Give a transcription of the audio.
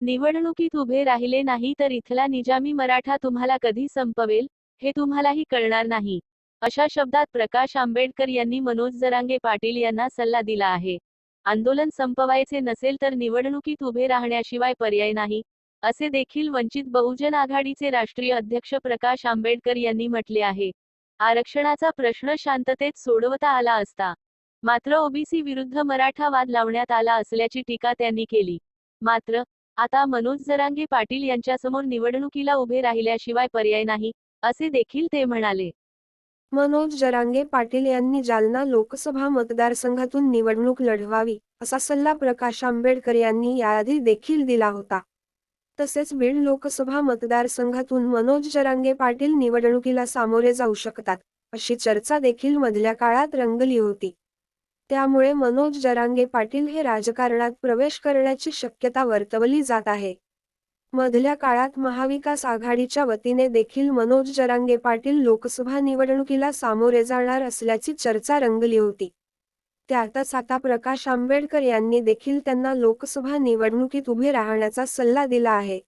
निवडणुकीत उभे राहिले नाही तर इथला निजामी मराठा तुम्हाला कधी संपवेल हे तुम्हालाही कळणार नाही. अशा शब्दात प्रकाश आंबेडकर यांनी मनोज जरांगे पाटील यांना सल्ला दिला आहे. आंदोलन संपवायचे नसेल तर निवडणुकीत उभे राहण्याशिवाय पर्याय नाही असे देखील वंचित बहुजन आघाडीचे राष्ट्रीय अध्यक्ष प्रकाश आंबेडकर यांनी म्हटले आहे. आरक्षणाचा प्रश्न शांततेत सोडवता आला असता मात्र ओबीसी विरुद्ध मराठा वाद लावण्यात आला असल्याची टीका त्यांनी केली. मात्र आता मनोज जरांगे पाटील यांच्यासमोर निवडणुकीला उभे राहिल्याशिवाय पर्याय नाही असे देखील ते म्हणाले. मनोज जरांगे पाटील यांनी जालना लोकसभा मतदारसंघातून निवडणूक लढवावी असा सल्ला प्रकाश आंबेडकर यांनी याआधी देखील दिला होता. तसेच बीड लोकसभा मतदारसंघातून मनोज जरांगे पाटील निवडणुकीला सामोरे जाऊ शकतात अशी चर्चा देखील मधल्या काळात रंगली होती. त्यामुळे मनोज जरांगे पाटील हे राजकारणात प्रवेश करण्याची शक्यता वर्तवली जात आहे. मधल्या काळात महाविकास आघाडीच्या वतीने देखील मनोज जरांगे पाटील लोकसभा निवडणुकीला सामोरे जाणार असल्याची चर्चा रंगली होती. त्यातच आता प्रकाश आंबेडकर यांनी देखील त्यांना लोकसभा निवडणुकीत उभे राहण्याचा सल्ला दिला आहे.